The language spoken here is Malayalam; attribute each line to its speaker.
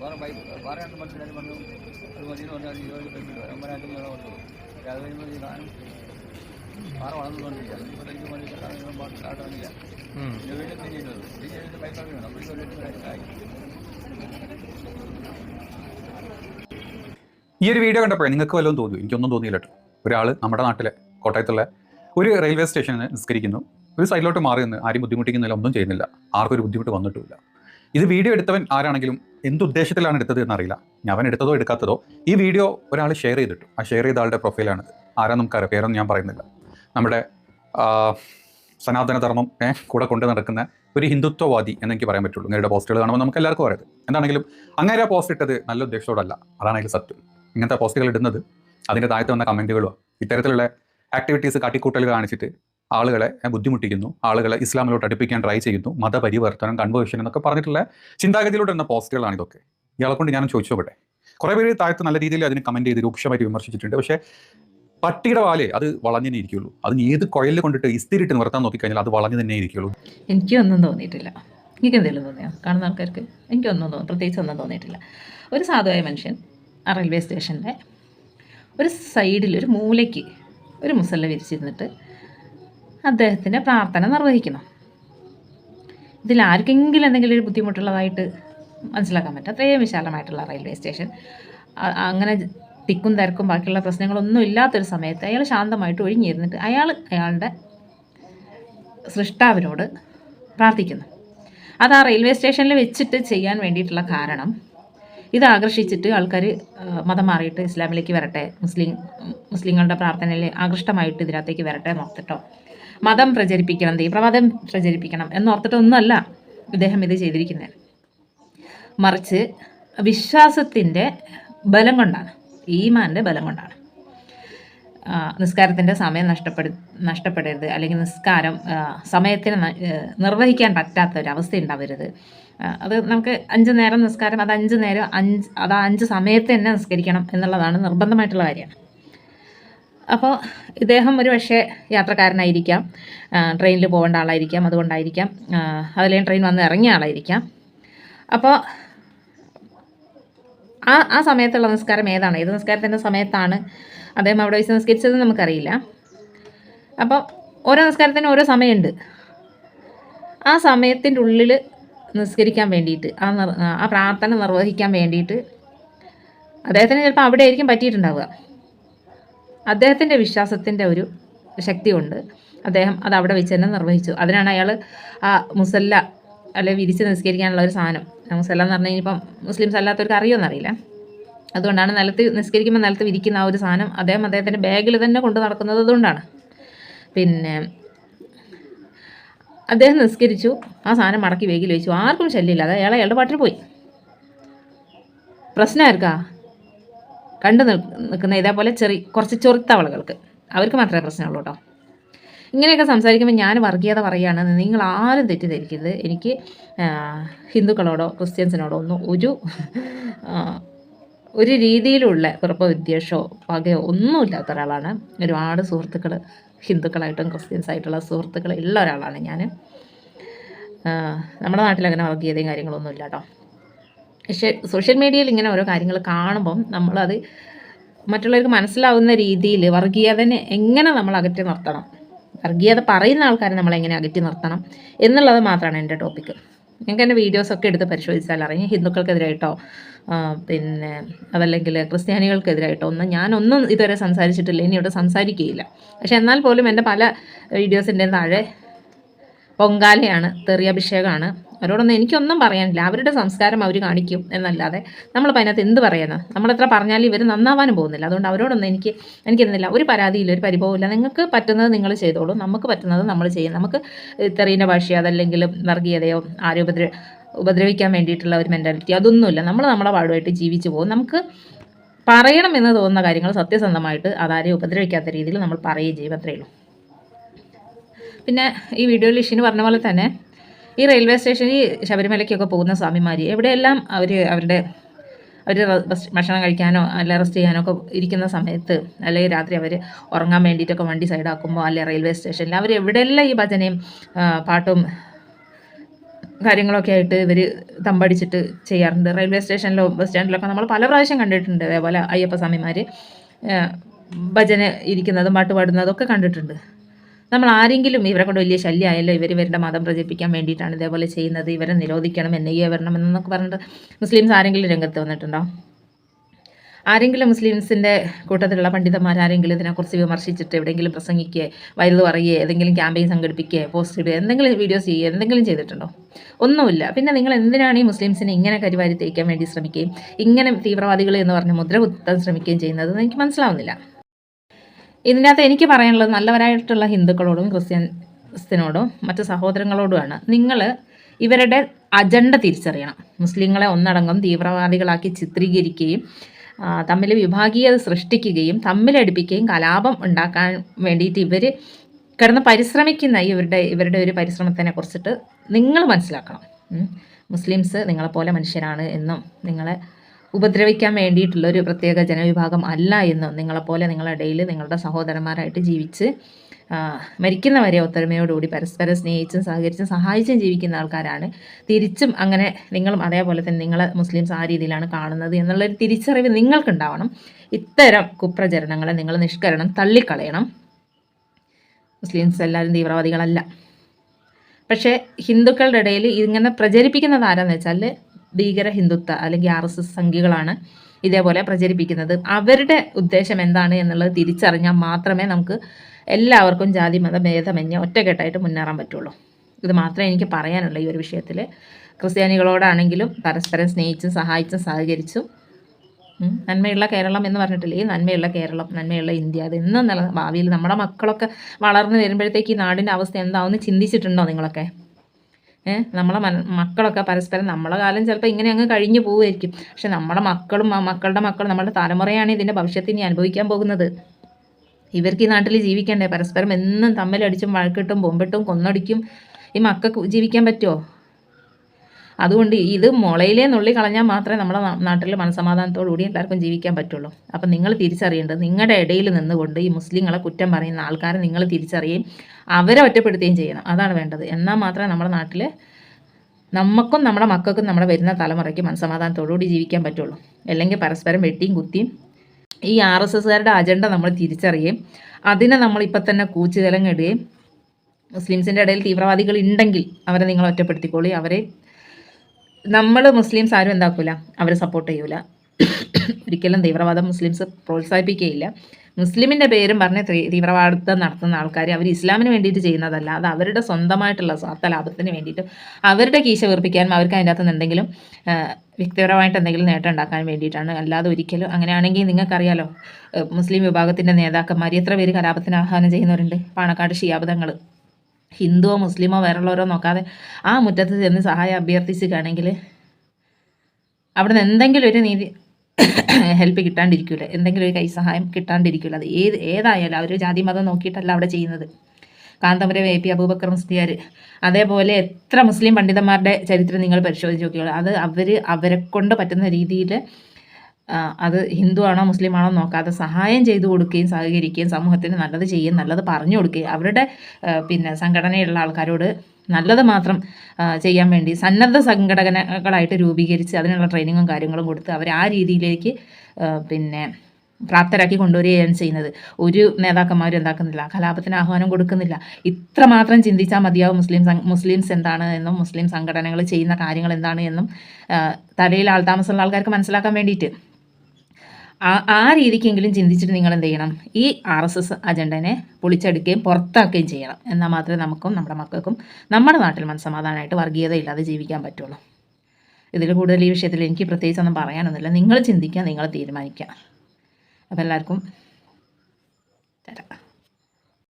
Speaker 1: വേറെ പൈപ്പ് വേറെ രണ്ട് മനസ്സിലായി പറഞ്ഞു അത് മതിയെന്ന് പറഞ്ഞാൽ ഇരുപത് പെൺപിട്ട് ഒമ്പതിനായിരത്തി കൊടുത്തു പക്ഷേ അത് കഴിയുമ്പോൾ ഈ സാധനം പാറ വളർന്നുകൊണ്ടിരിക്കുക. എനിക്ക് മണി സ്റ്റാർട്ടാണില്ല പിന്നെ വീണ്ടും തിരിയുന്നത് തിരിഞ്ഞിട്ട് ബൈക്ക് വേണം. അപ്പോൾ ഒരു ആയി.
Speaker 2: ഈ ഒരു വീഡിയോ കണ്ടപ്പോൾ നിങ്ങൾക്ക് വല്ലതും തോന്നി എനിക്കൊന്നും തോന്നിയില്ല കേട്ടോ. ഒരാൾ നമ്മുടെ നാട്ടിലെ കോട്ടയത്തുള്ള ഒരു റെയിൽവേ സ്റ്റേഷനിൽ നിസ്കരിക്കുന്നു. ഒരു സൈഡിലോട്ട് മാറി നിന്ന് ആരും ബുദ്ധിമുട്ടിക്കുന്നില്ല ഒന്നും ചെയ്യുന്നില്ല. ആർക്കൊരു ബുദ്ധിമുട്ട് വന്നിട്ടുമില്ല. ഇത് വീഡിയോ എടുത്തവൻ ആരാണെങ്കിലും എന്ത് ഉദ്ദേശത്തിലാണ് എടുത്തത് എന്നറിയില്ല. ഞാൻ എടുത്തതോ എടുക്കാത്തതോ ഈ വീഡിയോ ഒരാൾ ഷെയർ ചെയ്തിട്ടു. ആ ഷെയർ ചെയ്ത ആളുടെ പ്രൊഫൈലാണ് ആരാ നമുക്കറിയാം പേരൊന്നും ഞാൻ പറയുന്നില്ല. നമ്മുടെ സനാതനധർമ്മം സനാതന ധർമ്മം കൂടെ കൊണ്ട് നടക്കുന്ന ഒരു ഹിന്ദുത്വവാദി എന്നെനിക്ക് പറയാൻ പറ്റുള്ളൂ. ഇങ്ങനെയുടെ പോസ്റ്റുകൾ കാണുമ്പോൾ നമുക്ക് എല്ലാവർക്കും അറിയത് എന്താണെങ്കിലും അങ്ങനെ പോസ്റ്റ് ഇട്ടത് നല്ല ഉദ്ദേശത്തോടല്ല. അതാണെങ്കിലും സത്യം. ഇങ്ങനത്തെ പോസ്റ്റുകൾ ഇടുന്നത് അതിന്റെ താഴത്ത് വന്ന കമന്റുകളോ ഇത്തരത്തിലുള്ള ആക്ടിവിറ്റീസ് കാട്ടിക്കൂട്ടൽ കാണിച്ചിട്ട് ആളുകളെ ബുദ്ധിമുട്ടിക്കുന്നു ആളുകളെ ഇസ്ലാമിലോട്ട് അടുപ്പിക്കാൻ ട്രൈ ചെയ്യുന്നു മതപരിവർത്തനം കൺവേർഷൻ എന്നൊക്കെ പറഞ്ഞിട്ടുള്ള ചിന്താഗതിയിലൂടെ വരുന്ന പോസ്റ്റുകളാണ് ഇതൊക്കെ. ഇയാളെ കൊണ്ട് ഞാനും ചോദിച്ചു നോക്കട്ടെ കുറേ പേര് താഴത്ത് നല്ല രീതിയിൽ അതിന് കമന്റ് ചെയ്ത് രൂക്ഷമായിട്ട് വിമർശിച്ചിട്ടുണ്ട്. പക്ഷേ പട്ടിയുടെ വാൽ അത് വളഞ്ഞു തന്നെ ഇരിക്കുള്ളൂ അത് ഏത് കുഴലിൽ കൊണ്ടിട്ട് ഇസ്തിരിട്ട് നിർത്താൻ നോക്കിക്കഴിഞ്ഞാൽ അത് വളഞ്ഞു തന്നെ ഇരിക്കുള്ളൂ
Speaker 3: എനിക്കൊന്നും തോന്നിയിട്ടില്ല. എനിക്ക് എന്തെങ്കിലും തോന്നിയോ? കാണുന്ന ആൾക്കാർക്ക് എനിക്കൊന്നും തോന്നി പ്രത്യേകിച്ച് ഒന്നും തോന്നിയിട്ടില്ല. ഒരു സാധുവായ മനുഷ്യൻ ആ റെയിൽവേ സ്റ്റേഷന്റെ ഒരു സൈഡിൽ ഒരു മൂലയ്ക്ക് ഒരു മുസല്ല വിരിച്ചിരുന്നിട്ട് അദ്ദേഹത്തിന്റെ പ്രാർത്ഥന നിർവഹിക്കണം. ഇതിൽ ആർക്കെങ്കിലും എന്തെങ്കിലും ഒരു ബുദ്ധിമുട്ടുള്ളതായിട്ട് മനസ്സിലാക്കാൻ പറ്റും. അത്രയും വിശാലമായിട്ടുള്ള റെയിൽവേ സ്റ്റേഷൻ. അങ്ങനെ തിക്കും തിരക്കും ബാക്കിയുള്ള പ്രശ്നങ്ങളൊന്നും ഇല്ലാത്തൊരു സമയത്ത് അയാൾ ശാന്തമായിട്ട് ഒഴിഞ്ഞിരുന്നിട്ട് അയാൾ അയാളുടെ സൃഷ്ടാവിനോട് പ്രാർത്ഥിക്കുന്നു. അത് ആ റെയിൽവേ സ്റ്റേഷനിൽ വെച്ചിട്ട് ചെയ്യാൻ വേണ്ടിയിട്ടുള്ള കാരണം ഇത് ആകർഷിച്ചിട്ട് ആൾക്കാർ മതം മാറിയിട്ട് ഇസ്ലാമിലേക്ക് വരട്ടെ മുസ്ലിം മുസ്ലിങ്ങളുടെ പ്രാർത്ഥനയിൽ ആകൃഷ്ടമായിട്ട് ഇതിനകത്തേക്ക് വരട്ടെ എന്നോർത്തിട്ടോ മതം പ്രചരിപ്പിക്കണം തീവ്രവാദം പ്രചരിപ്പിക്കണം എന്നോർത്തിട്ടൊന്നുമല്ല ഇദ്ദേഹം ഇത് ചെയ്തിരിക്കുന്നത്. മറിച്ച് വിശ്വാസത്തിന്റെ ബലം കൊണ്ടാണ് ഈമാന്റെ ബലം കൊണ്ടാണ്. നിസ്കാരത്തിന്റെ സമയം നഷ്ടപ്പെടു നഷ്ടപ്പെടരുത് അല്ലെങ്കിൽ നിസ്കാരം സമയത്തിന് നിർവഹിക്കാൻ പറ്റാത്ത ഒരു അവസ്ഥ ഉണ്ടാവരുത് അത് നമുക്ക് അഞ്ച് നേരം നിസ്കാരം അത് അഞ്ച് നേരം അഞ്ച് അത് അഞ്ച് സമയത്ത് തന്നെ നിസ്കരിക്കണം എന്നുള്ളതാണ് നിർബന്ധമായിട്ടുള്ള കാര്യമാണ്. അപ്പോൾ ഇദ്ദേഹം ഒരു പക്ഷേ യാത്രക്കാരനായിരിക്കാം. ട്രെയിനിൽ പോകേണ്ട ആളായിരിക്കാം. അതുകൊണ്ടായിരിക്കാം. അതിലേയും ട്രെയിൻ വന്ന് ഇറങ്ങിയ ആളായിരിക്കാം. അപ്പോൾ ആ ആ സമയത്തുള്ള നിസ്കാരം ഏതാണ്? ഏത് നിസ്കാരത്തിന്റെ സമയത്താണ് അദ്ദേഹം അവിടെ വെച്ച് നിസ്കരിച്ചത് നമുക്കറിയില്ല. അപ്പോൾ ഓരോ നിസ്കാരത്തിനും ഓരോ സമയമുണ്ട്. ആ സമയത്തിന്റെ ഉള്ളിൽ നിസ്കരിക്കാൻ വേണ്ടിയിട്ട് ആ ആ പ്രാർത്ഥന നിർവഹിക്കാൻ വേണ്ടിയിട്ട് അദ്ദേഹത്തിന് ചിലപ്പോൾ അവിടെ ആയിരിക്കും പറ്റിയിട്ടുണ്ടാവുക. അദ്ദേഹത്തിന്റെ വിശ്വാസത്തിന്റെ ഒരു ശക്തിയുണ്ട്. അദ്ദേഹം അത് അവിടെ വെച്ച് തന്നെ നിർവഹിച്ചു. അതിനാണ് അയാൾ ആ മുസല്ല അല്ലെ വിരിച്ച് നിസ്കരിക്കാനുള്ള ഒരു സാധനം. മുസല്ല എന്ന് പറഞ്ഞാൽ കഴിഞ്ഞാൽ മുസ്ലിംസ് അല്ലാത്തവർക്ക് അറിയുമെന്നറിയില്ല അതുകൊണ്ടാണ് നിലത്ത് നിസ്കരിക്കുമ്പോൾ നിലത്ത് വിരിക്കുന്ന ആ ഒരു സാധനം അദ്ദേഹം അദ്ദേഹത്തിന്റെ ബാഗിൽ തന്നെ കൊണ്ട് നടക്കുന്നത് അതുകൊണ്ടാണ്. പിന്നെ അദ്ദേഹം നിസ്കരിച്ചു. ആ സാധനം മടക്കി വേഗിൽ വെച്ചു. ആർക്കും ശല്യമില്ല. അത് അയാൾ അയാളുടെ പാട്ടിൽ പോയി. പ്രശ്നം ആർക്കാ കണ്ടു നിൽ- നിൽക്കുന്ന ഇതേപോലെ ചെറിയ കുറച്ച് ചെറുത്തവളകൾക്ക് അവർക്ക് മാത്രമേ പ്രശ്നമുള്ളൂ കേട്ടോ. ഇങ്ങനെയൊക്കെ സംസാരിക്കുമ്പോൾ ഞാൻ വർഗീയത പറയുകയാണ്. നിങ്ങൾ ആരും തെറ്റിദ്ധരിക്കരുത്. എനിക്ക് ഹിന്ദുക്കളോടോ ക്രിസ്ത്യൻസിനോടോ ഒന്നും ഒരു ഒരു രീതിയിലുള്ള ഉറപ്പോ വിദ്വേഷമോ പകയോ ഒന്നുമില്ലാത്ത ഒരാളാണ്. ഒരുപാട് സുഹൃത്തുക്കൾ ഹിന്ദുക്കളായിട്ടും ക്രിസ്ത്യൻസ് ആയിട്ടുള്ള സുഹൃത്തുക്കൾ ഉള്ള ഒരാളാണ് ഞാൻ നമ്മുടെ നാട്ടിലങ്ങനെ വർഗീയതയും കാര്യങ്ങളൊന്നും ഇല്ല കേട്ടോ. പക്ഷേ സോഷ്യൽ മീഡിയയിൽ ഇങ്ങനെ ഓരോ കാര്യങ്ങൾ കാണുമ്പം നമ്മളത് മറ്റുള്ളവർക്ക് മനസ്സിലാവുന്ന രീതിയിൽ വർഗീയതനെ എങ്ങനെ നമ്മൾ അകറ്റി നിർത്തണം? വർഗീയത പറയുന്ന ആൾക്കാരെ നമ്മൾ എങ്ങനെ അകറ്റി നിർത്തണം എന്നുള്ളത് മാത്രമാണ് എന്റെ ടോപ്പിക് നിങ്ങൾക്ക് എന്റെ വീഡിയോസൊക്കെ എടുത്ത് പരിശോധിച്ചാൽ അറിയാം. ഹിന്ദുക്കൾക്കെതിരായിട്ടോ പിന്നെ അതല്ലെങ്കിൽ ക്രിസ്ത്യാനികൾക്കെതിരായിട്ടോ ഒന്നും ഞാനൊന്നും ഇതുവരെ സംസാരിച്ചിട്ടില്ല. ഇനി ഇവിടെ സംസാരിക്കുകയില്ല. പക്ഷെ എന്നാൽ പോലും എന്റെ പല വീഡിയോസിന്റെയും താഴെ പൊങ്കാലയാണ് തെറിയഭിഷേകമാണ് അവരോടൊന്നും എനിക്കൊന്നും പറയാനില്ല. അവരുടെ സംസ്കാരം അവർ കാണിക്കും എന്നല്ലാതെ നമ്മളിപ്പോൾ അതിനകത്ത് എന്ത് പറയുന്നത് നമ്മളെത്ര പറഞ്ഞാലും ഇവർ നന്നാവാനും പോകുന്നില്ല. അതുകൊണ്ട് അവരോടൊന്നും എനിക്ക് എനിക്കെന്നില്ല ഒരു പരാതിയില്ല ഒരു പരിഭവമില്ല നിങ്ങൾക്ക് പറ്റുന്നത് നിങ്ങൾ ചെയ്തോളൂ. നമുക്ക് പറ്റുന്നത് നമ്മൾ ചെയ്യും. നമുക്ക് ഇത്രയും ഭാഷയോ അതല്ലെങ്കിൽ വർഗീയതയോ ആരോപദ്ര ഉപദ്ര ഉപദ്രവിക്കാൻ വേണ്ടിയിട്ടുള്ള ഒരു മെന്റാലിറ്റി അതൊന്നുമില്ല. നമ്മൾ നമ്മളെ പാടുമായിട്ട് ജീവിച്ചു പോകും. നമുക്ക് പറയണം എന്ന് തോന്നുന്ന കാര്യങ്ങൾ സത്യസന്ധമായിട്ട് അതാരെയും ഉപദ്രവിക്കാത്ത രീതിയിൽ നമ്മൾ പറയുകയും ചെയ്യും. അത്രയേ ഉള്ളൂ. പിന്നെ ഈ വീഡിയോയിൽ ഇഷിന് പറഞ്ഞ പോലെ തന്നെ ഈ റെയിൽവേ സ്റ്റേഷനിൽ ശബരിമലയ്ക്കൊക്കെ പോകുന്ന സ്വാമിമാർ എവിടെയെല്ലാം അവർ അവരുടെ അവർ ഭക്ഷണം കഴിക്കാനോ അല്ല റെസ്റ്റ് ചെയ്യാനോ ഒക്കെ ഇരിക്കുന്ന സമയത്ത് അല്ലെങ്കിൽ രാത്രി അവർ ഉറങ്ങാൻ വേണ്ടിയിട്ടൊക്കെ വണ്ടി സൈഡാക്കുമ്പോൾ അല്ലെ റെയിൽവേ സ്റ്റേഷനിൽ അവർ എവിടെയെല്ലാം ഈ ഭജനയും പാട്ടും കാര്യങ്ങളൊക്കെ ആയിട്ട് ഇവർ തമ്പടിച്ചിട്ട് ചെയ്യാറുണ്ട്. റെയിൽവേ സ്റ്റേഷനിലോ ബസ് സ്റ്റാൻഡിലൊക്കെ നമ്മൾ പല പ്രാവശ്യം കണ്ടിട്ടുണ്ട്. അതേപോലെ അയ്യപ്പ അയ്യപ്പസ്വാമിമാർ ഭജന ഇരിക്കുന്നതും പാട്ട് പാടുന്നതും ഒക്കെ കണ്ടിട്ടുണ്ട്. നമ്മൾ ആരെങ്കിലും ഇവരെ കൊണ്ട് വലിയ ശല്യമായല്ലോ ഇവർ ഇവരുടെ മതം പ്രചരിപ്പിക്കാൻ വേണ്ടിയിട്ടാണ് ഇതേപോലെ ചെയ്യുന്നത്. ഇവരെ നിരോധിക്കണം എൻ ഐ എ വരണം എന്നൊക്കെ പറഞ്ഞിട്ട് മുസ്ലിംസ് ആരെങ്കിലും രംഗത്ത് വന്നിട്ടുണ്ടോ? ആരെങ്കിലും മുസ്ലിംസിന്റെ കൂട്ടത്തിലുള്ള പണ്ഡിതന്മാർ ആരെങ്കിലും ഇതിനെക്കുറിച്ച് വിമർശിച്ചിട്ട് എവിടെയെങ്കിലും പ്രസംഗിക്കുക വയലു പറയുക ഏതെങ്കിലും ക്യാമ്പയിൻ സംഘടിപ്പിക്കുക പോസ്റ്റ് ഇടുക എന്തെങ്കിലും വീഡിയോസ് ചെയ്യുക എന്തെങ്കിലും ചെയ്തിട്ടുണ്ടോ? ഒന്നുമില്ല. പിന്നെ നിങ്ങൾ എന്തിനാണ് ഈ മുസ്ലിംസിനെ ഇങ്ങനെ കരിവാരി തേക്കാൻ വേണ്ടി ശ്രമിക്കുകയും ഇങ്ങനെ തീവ്രവാദികൾ എന്ന് പറഞ്ഞ് മുദ്ര കുത്താൻ ശ്രമിക്കുകയും ചെയ്യുന്നത് എനിക്ക് മനസ്സിലാവുന്നില്ല. ഇതിന്റെ അകത്ത് എനിക്ക് പറയാനുള്ളത് നല്ലവരായിട്ടുള്ള ഹിന്ദുക്കളോടും ക്രിസ്ത്യൻസിനോടും മറ്റു സഹോദരങ്ങളോടുമാണ്. നിങ്ങൾ ഇവരുടെ അജണ്ട തിരിച്ചറിയണം. മുസ്ലിങ്ങളെ ഒന്നടങ്കം തീവ്രവാദികളാക്കി ചിത്രീകരിക്കുകയും തമ്മിൽ വിഭാഗീയത സൃഷ്ടിക്കുകയും തമ്മിലടിപ്പിക്കുകയും കലാപം ഉണ്ടാക്കാൻ വേണ്ടിയിട്ട് ഇവർ കിടന്ന് പരിശ്രമിക്കുന്ന ഇവരുടെ ഇവരുടെ ഒരു പരിശ്രമത്തിനെ കുറിച്ചിട്ട് നിങ്ങൾ മനസ്സിലാക്കണം. മുസ്ലിംസ് നിങ്ങളെപ്പോലെ മനുഷ്യരാണ് എന്നും നിങ്ങളെ ഉപദ്രവിക്കാൻ വേണ്ടിയിട്ടുള്ള ഒരു പ്രത്യേക ജനവിഭാഗം അല്ല എന്ന് നിങ്ങളെപ്പോലെ നിങ്ങളുടെ ഇടയിൽ നിങ്ങളുടെ സഹോദരന്മാരായിട്ട് ജീവിച്ച് മരിക്കുന്നവരെ ഒത്തൊരുമയോടുകൂടി പരസ്പരം സ്നേഹിച്ചും സഹകരിച്ചും സഹായിച്ചും ജീവിക്കുന്ന ആൾക്കാരാണ്. തിരിച്ചും അങ്ങനെ നിങ്ങളും അതേപോലെ തന്നെ നിങ്ങളെ മുസ്ലിംസ് ആ രീതിയിലാണ് കാണുന്നത് എന്നുള്ളൊരു തിരിച്ചറിവ് നിങ്ങൾക്കുണ്ടാവണം. ഇത്തരം കുപ്രചരണങ്ങളെ നിങ്ങൾ നിഷ്കരണം തള്ളിക്കളയണം. മുസ്ലിംസ് എല്ലാവരും തീവ്രവാദികളല്ല. പക്ഷേ ഹിന്ദുക്കളുടെ ഇടയിൽ ഇങ്ങനെ പ്രചരിപ്പിക്കുന്നത് ആരാന്ന് വെച്ചാൽ ഭീകര ഹിന്ദുത്വ അല്ലെങ്കിൽ ആർ എസ് എസ് സംഘികളാണ് ഇതേപോലെ പ്രചരിപ്പിക്കുന്നത്. അവരുടെ ഉദ്ദേശം എന്താണ് എന്നുള്ളത് തിരിച്ചറിഞ്ഞാൽ മാത്രമേ നമുക്ക് എല്ലാവർക്കും ജാതി മത ഭേദമന്യ ഒറ്റക്കെട്ടായിട്ട് മുന്നേറാൻ പറ്റുള്ളൂ. ഇത് മാത്രമേ എനിക്ക് പറയാനുള്ളൂ ഈ ഒരു വിഷയത്തിൽ ക്രിസ്ത്യാനികളോടാണെങ്കിലും പരസ്പരം സ്നേഹിച്ചും സഹായിച്ചും സഹകരിച്ചും നന്മയുള്ള കേരളം എന്ന് പറഞ്ഞിട്ടില്ലേ? ഈ നന്മയുള്ള കേരളം നന്മയുള്ള ഇന്ത്യ അത് എന്നും നില ഭാവിയിൽ നമ്മുടെ മക്കളൊക്കെ വളർന്നു വരുമ്പോഴത്തേക്ക് ഈ നാടിന്റെ അവസ്ഥ എന്താവുമെന്ന് ചിന്തിച്ചിട്ടുണ്ടോ നിങ്ങളൊക്കെ? നമ്മളെ മക്കളൊക്കെ പരസ്പരം നമ്മളെ കാലം ചിലപ്പോൾ ഇങ്ങനെ അങ്ങ് കഴിഞ്ഞു പോവുമായിരിക്കും പക്ഷെ നമ്മുടെ മക്കളും മക്കളുടെ മക്കളും നമ്മുടെ തലമുറയാണ് ഇതിന്റെ ഭവിഷ്യത്തിന് അനുഭവിക്കാൻ പോകുന്നത്. ഇവർക്ക് ഈ നാട്ടിൽ ജീവിക്കണ്ടേ? പരസ്പരം എന്നും തമ്മിലടിച്ചും വഴക്കിട്ടും ബോംബിട്ടും കൊന്നടിക്കും. ഈ മക്കൾക്ക് ജീവിക്കാൻ പറ്റുമോ അതുകൊണ്ട് ഇത് മുളയിലേ നുള്ളി കളഞ്ഞാൽ മാത്രമേ നമ്മുടെ നാട്ടിൽ മനസമാധാനത്തോടു കൂടി എല്ലാവർക്കും ജീവിക്കാൻ പറ്റുള്ളൂ. അപ്പം നിങ്ങൾ തിരിച്ചറിയേണ്ടത് നിങ്ങളുടെ ഇടയിൽ നിന്നുകൊണ്ട് ഈ മുസ്ലിങ്ങളെ കുറ്റം പറയുന്ന ആൾക്കാരെ നിങ്ങൾ തിരിച്ചറിയുകയും അവരെ ഒറ്റപ്പെടുത്തുകയും ചെയ്യണം. അതാണ് വേണ്ടത്. എന്നാൽ മാത്രമേ നമ്മുടെ നാട്ടിൽ നമുക്കും നമ്മുടെ മക്കൾക്കും നമ്മുടെ വരുന്ന തലമുറയ്ക്ക് മനസമാധാനത്തോടുകൂടി ജീവിക്കാൻ പറ്റുള്ളൂ. അല്ലെങ്കിൽ പരസ്പരം വെട്ടിയും കുത്തിയും ഈ ആർ എസ് എസ്സുകാരുടെ അജണ്ട നമ്മൾ തിരിച്ചറിയുകയും അതിനെ നമ്മൾ ഇപ്പം തന്നെ കൂച്ചുതലങ്ങിടുകയും മുസ്ലിംസിന്റെ ഇടയിൽ തീവ്രവാദികൾ ഉണ്ടെങ്കിൽ അവരെ നിങ്ങൾ ഒറ്റപ്പെടുത്തിക്കോളി. അവരെ നമ്മൾ മുസ്ലിംസ് ആരും എന്താക്കൂല. അവരെ സപ്പോർട്ട് ചെയ്യൂല. ഒരിക്കലും തീവ്രവാദം മുസ്ലിംസ് പ്രോത്സാഹിപ്പിക്കുകയില്ല മുസ്ലിമിന്റെ പേരും പറഞ്ഞ് തീവ്രവാദം നടത്തുന്ന ആൾക്കാർ അവർ ഇസ്ലാമിന് വേണ്ടിയിട്ട് ചെയ്യുന്നതല്ല. അത് അവരുടെ സ്വന്തമായിട്ടുള്ള സ്വാർത്ഥ ലാഭത്തിന് വേണ്ടിയിട്ട് അവരുടെ കീശ വീർപ്പിക്കാനും അവർക്ക് അതിന്റെ അകത്ത് എന്തെങ്കിലും വ്യക്തിപരമായിട്ട് എന്തെങ്കിലും നേട്ടം ഉണ്ടാക്കാൻ വേണ്ടിയിട്ടാണ്. അല്ലാതെ ഒരിക്കലും അങ്ങനെയാണെങ്കിൽ നിങ്ങൾക്കറിയാലോ മുസ്ലിം വിഭാഗത്തിന്റെ നേതാക്കന്മാർ എത്ര പേര് കലാപത്തിന് ആഹ്വാനം ചെയ്യുന്നവരുണ്ട്? പാണക്കാട് ഷിയാബദങ്ങൾ ഹിന്ദുവോ മുസ്ലിമോ വേറുള്ളവരോ നോക്കാതെ ആ മുറ്റത്ത് ചെന്ന് സഹായം അഭ്യർത്ഥിച്ചിട്ടാണെങ്കിൽ അവിടെ നിന്ന് എന്തെങ്കിലും ഒരു നീതി ഹെൽപ്പ് കിട്ടാണ്ടിരിക്കില്ല എന്തെങ്കിലും ഒരു കൈസഹായം കിട്ടാണ്ടിരിക്കില്ല അത് ഏത് ഏതായാലും അവർ ജാതി മതം നോക്കിയിട്ടല്ല അവിടെ ചെയ്യുന്നത്. കാന്തപുരം എ പി അബൂബക്കർ മുസ്ലിയാർ അതേപോലെ എത്ര മുസ്ലിം പണ്ഡിതന്മാരുടെ ചരിത്രം നിങ്ങൾ പരിശോധിച്ച് നോക്കിയോളൂ അത് അവർ അവരെ കൊണ്ട് പറ്റുന്ന രീതിയിൽ അത് ഹിന്ദു ആണോ മുസ്ലിം ആണോ നോക്കാതെ സഹായം ചെയ്തു കൊടുക്കുകയും സഹകരിക്കുകയും സമൂഹത്തിന് നല്ലത് ചെയ്യുകയും നല്ലത് പറഞ്ഞു കൊടുക്കുകയും അവരുടെ പിന്നെ സംഘടനയുള്ള ആൾക്കാരോട് നല്ലത് മാത്രം ചെയ്യാൻ വേണ്ടി സന്നദ്ധ സംഘടനകളായിട്ട് രൂപീകരിച്ച് അതിനുള്ള ട്രെയിനിങ്ങും കാര്യങ്ങളും കൊടുത്ത് അവർ ആ രീതിയിലേക്ക് പിന്നെ പ്രാപ്തരാക്കി കൊണ്ടുവരികയാണ് ചെയ്യുന്നത്. ഒരു നേതാക്കന്മാരും എന്താക്കുന്നില്ല കലാപത്തിന് ആഹ്വാനം കൊടുക്കുന്നില്ല. ഇത്രമാത്രം ചിന്തിച്ചാൽ മതിയാവും മുസ്ലിം മുസ്ലിംസ് എന്താണ് എന്നും മുസ്ലിം സംഘടനകൾ ചെയ്യുന്ന കാര്യങ്ങൾ എന്താണ് എന്നും തലയിൽ ആൾതാമസമുള്ള ആൾക്കാർക്ക് മനസ്സിലാക്കാൻ വേണ്ടിയിട്ട്. ആ രീതിക്കെങ്കിലും ചിന്തിച്ചിട്ട് നിങ്ങൾ എന്ത് ചെയ്യണം ഈ ആർ എസ് എസ് അജണ്ടനെ പൊളിച്ചെടുക്കുകയും പുറത്താക്കുകയും ചെയ്യണം. എന്നാൽ മാത്രമേ നമുക്കും നമ്മുടെ മക്കൾക്കും നമ്മുടെ നാട്ടിൽ മനസ്സമാധാനമായിട്ട് വർഗീയത ഇല്ലാതെ ജീവിക്കാൻ പറ്റുള്ളൂ. ഇതിൽ കൂടുതൽ ഈ വിഷയത്തിൽ എനിക്ക് പ്രത്യേകിച്ച് ഒന്നും പറയാനൊന്നുമില്ല. നിങ്ങൾ ചിന്തിക്കുക നിങ്ങൾ തീരുമാനിക്കുക. അപ്പോൾ എല്ലാവർക്കും തരാം.